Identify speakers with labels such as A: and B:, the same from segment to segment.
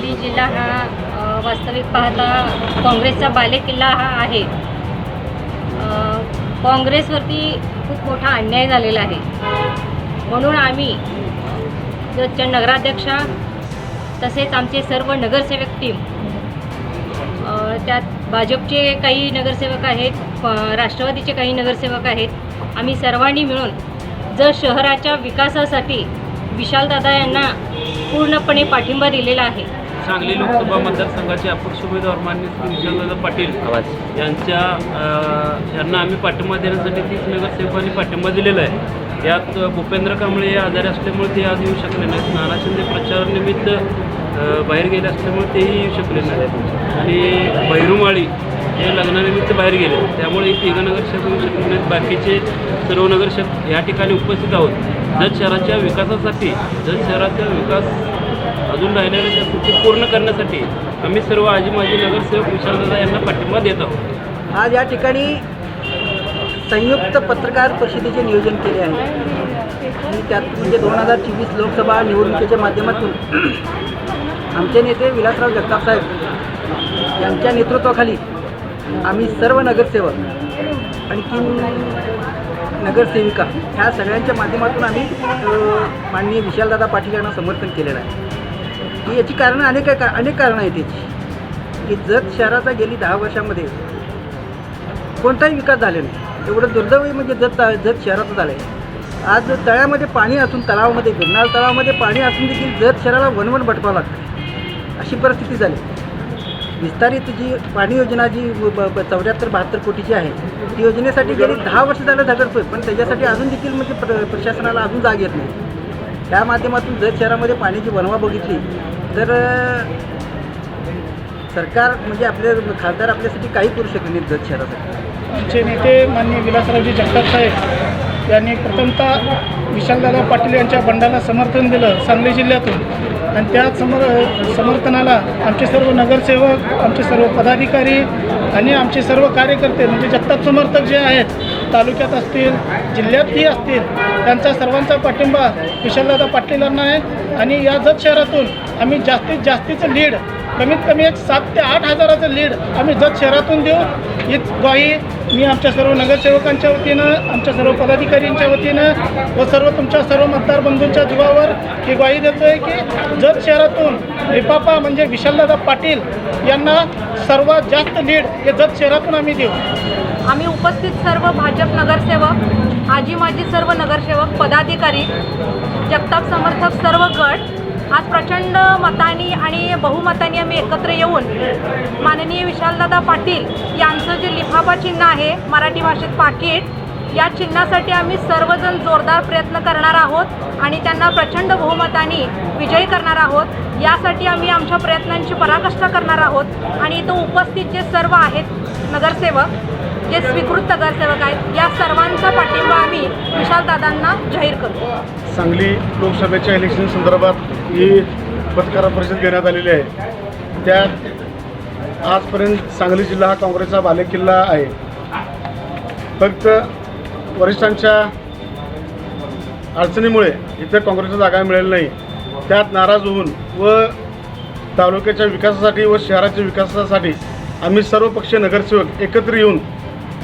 A: जिल्हा हा वास्तविक पाहता काँग्रेसचा बालेकिल्ला हा आहे. काँग्रेसवरती खूप मोठा अन्याय झालेला आहे. म्हणून आम्ही जच्या नगराध्यक्षा तसेच आमचे सर्व नगरसेवक टीम त्यात भाजपचे काही नगरसेवक आहेत प- राष्ट्रवादीचे काही नगरसेवक आहेत. आम्ही सर्वांनी मिळून जर शहराच्या विकासासाठी विशालदादा यांना पूर्णपणे पाठिंबा दिलेला आहे
B: सांगली लोकसभा मतदारसंघाचे अपक्ष उमेदवार मान्य श्री विशालदादा पाटील यांच्या यांना आम्ही पाठिंबा देण्यासाठी तीस नगरसेवकांनी पाठिंबा दिलेला आहे. यात भूपेंद्र कांबळे हे आजारी असल्यामुळे ते आज येऊ शकले नाहीत. नाना शिंदे प्रचारानिमित्त बाहेर गेले असल्यामुळे तेही येऊ शकले नाहीत. आणि भैरुमाळी हे लग्नानिमित्त बाहेर गेले. त्यामुळे तिघं नगरसेवक येऊ शकले नाहीत. बाकीचे सर्व नगरसेवक या ठिकाणी उपस्थित आहोत. जत शहराच्या विकासासाठी जत शहराचा विकास अजून राहिलेल्या त्या पूर्ण करण्यासाठी आम्ही सर्व आजी माजी नगरसेवक विशालदादा यांना पाठिंबा देत आहोत.
C: आज या ठिकाणी संयुक्त पत्रकार परिषदेचे नियोजन केले आहे. आणि त्यात म्हणजे दोन हजार चोवीस लोकसभा निवडणुकीच्या माध्यमातून आमचे नेते विलासराव जगतापसाहेब यांच्या नेतृत्वाखाली आम्ही सर्व नगरसेवक आणखीन नगरसेविका ह्या सगळ्यांच्या माध्यमातून आम्ही माननीय विशालदादा पाटील यांना समर्थन केलेलं आहे. ही याची कारणं अनेक आहे का अनेक कारणं आहेत याची. की जत शहराचा गेली दहा वर्षामध्ये कोणताही विकास झाले नाही. एवढं दुर्दैवी म्हणजे जत जत शहराचं झालं आहे आज तळ्यामध्ये पाणी असून तलावामध्ये गिरणार तलावामध्ये पाणी असून देखील जत शहराला वणवण भटकावं लागतं अशी परिस्थिती झाली. विस्तारित जी पाणी योजना जी चौऱ्याहत्तर बहात्तर कोटीची आहे ती योजनेसाठी गेली दहा वर्ष झालं झगडतोय. पण त्याच्यासाठी अजून देखील म्हणजे प्र प्रशासनाला अजून जाग येत नाही. त्या माध्यमातून जत शहरामध्ये पाण्याची वणवा बघितली. जर सरकार म्हणजे आपले खासदार आपल्यासाठी काही करू शकले नाहीत जत शहरासाठी.
D: आमचे नेते माननीय विलासरावजी जगताप साहेब यांनी प्रथमतः विशालदादा पाटील यांच्या बंडाला समर्थन दिलं सांगली जिल्ह्यातून. आणि त्या समर समर्थनाला आमचे सर्व नगरसेवक आमचे सर्व पदाधिकारी आणि आमचे सर्व कार्यकर्ते म्हणजे जगताप समर्थक जे आहेत तालुक्यात असतील जिल्ह्यातही असतील त्यांचा सर्वांचा पाठिंबा विशालदादा पाटीलांना आहे. आणि या जत शहरातून आम्ही जास्तीत जास्तीचं लीड कमीत कमी एक सात ते आठ हजाराचं लीड आम्ही जत शहरातून देऊ. हीच ग्वाही मी आमच्या सर्व नगरसेवकांच्या वतीनं आमच्या सर्व पदाधिकाऱ्यांच्या वतीनं व सर्व तुमच्या सर्व मतदार बंधूंच्या जीवावर ही ग्वाही देतो आहे की जत शहरातून रिपापा म्हणजे विशालदादा पाटील यांना सर्वात जास्त लीड हे जत शहरातून आम्ही देऊ.
A: आम्ही उपस्थित सर्व भाजप नगरसेवक आजी माजी सर्व नगरसेवक पदाधिकारी जगताप समर्थक सर्व गट आज प्रचंड मतानी आणि बहुमतानी आम्ही एकत्र येऊन माननीय विशालदादा पाटील यांचं जे लिफाफा चिन्ह आहे मराठी भाषेत पाकिट या चिन्हासाठी आम्ही सर्वजण जोरदार प्रयत्न करणार आहोत आणि त्यांना प्रचंड बहुमताने विजयी करणार आहोत. यासाठी आम्ही आमच्या प्रयत्नांची पराकाष्ठा करणार आहोत आणि इथं उपस्थित जे सर्व आहेत नगरसेवक जे स्वीकृत नगरसेवक आहेत. या सर्वांचा पाठिंबा आम्ही विशालदादांना जाहीर करतो.
E: सांगली लोकसभेच्या इलेक्शन संदर्भात ही पत्रकार परिषद घेण्यात आलेली आहे. त्यात आजपर्यंत सांगली जिल्हा हा काँग्रेसचा बालेकिल्ला आहे. फक्त वरिष्ठांच्या अडचणीमुळे इथं काँग्रेसला जागा मिळेल नाही. त्यात नाराज होऊन व तालुक्याच्या विकासासाठी व शहराच्या विकासासाठी आम्ही सर्व पक्षीय नगरसेवक एकत्र येऊन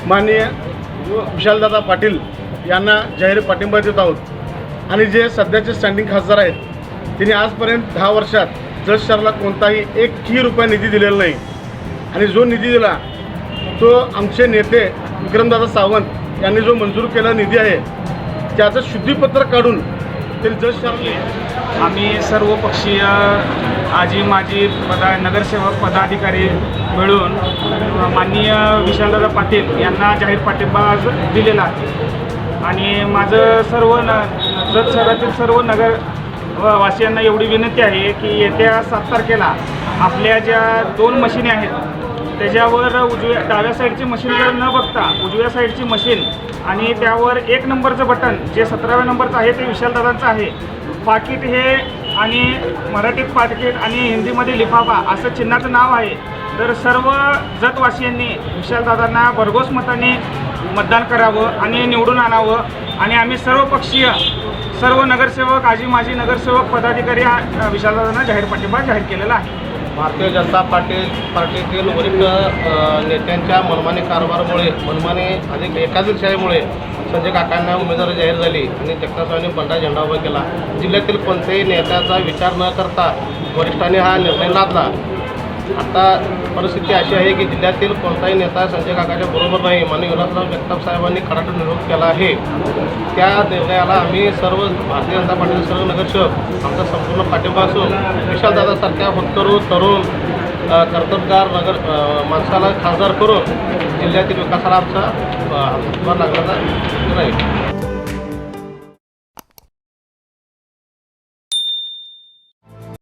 E: माननीय विशालदादा पाटील यांना जाहीर पाठिंबा देत आहोत. आणि जे सध्याचे स्टँडिंग खासदार आहेत त्यांनी आजपर्यंत दहा वर्षात जज शहराला कोणताही एकही रुपया निधी दिलेला नाही. आणि जो निधी दिला तो आमचे नेते विक्रमदादा सावंत यांनी जो मंजूर केला निधी आहे त्याचं शुद्धीपत्र काढून त्यांनी जज शहराला
F: आम्ही सर्व पक्षीय आजी माजी पदा नगरसेवक पदाधिकारी मिळून माननीय विशालदादा पाटील यांना जाहीर पाठिंबा आज दिलेला आहे. आणि माझं सर्व न जत शहरातील सर्व नगर व वासियांना एवढी विनंती आहे की येत्या सात तारखेला आपल्या ज्या दोन मशीनी आहेत त्याच्यावर उजव्या डाव्या साईडची मशीन जर न बघता उजव्या साईडची मशीन आणि त्यावर एक नंबरचं बटन जे सतराव्या नंबरचं आहे ते विशालदादांचं आहे पाकिट हे आणि मराठीत पाकिट आणि हिंदीमध्ये लिफाफा असं चिन्हाचं नाव आहे तर सर्व जतवासियांनी विशालदादांना भरघोस मताने मतदान करावं आणि निवडून आणावं. आणि आम्ही सर्व पक्षीय सर्व नगरसेवक आजी माजी नगरसेवक पदाधिकारी हा विशालदादांना जाहीर पाठिंबा जाहीर केलेला आहे.
G: भारतीय जनता पार्टी पार्टीतील वरिष्ठ नेत्यांच्या मनमानी कारभारामुळे मनमानी अधिक एकाधिकशाहीमुळे संजय काकांना उमेदवारी जाहीर झाली आणि जगतासाहेबांनी बंडा झेंडा उभा केला. जिल्ह्यातील कोणत्याही नेत्याचा विचार न करता वरिष्ठांनी हा निर्णय लादला. आता परिस्थिती अशी आहे की जिल्ह्यातील कोणताही नेता संजय काकाच्या बरोबर नाही. माननीय विलासराव जगताप साहेबांनी खडाटून निरोध केला आहे. त्या निर्णयाला आम्ही सर्व भारतीय जनता पार्टीचे सर्व नगरसेवक आमचा संपूर्ण पाठिंबा असून विशालदादासारख्या होतकरू तरुण कर्तबगार नगर माणसाला खासदार करून जिल्ह्यातील विकासाला आमचा हातभार लागण्याचा राहील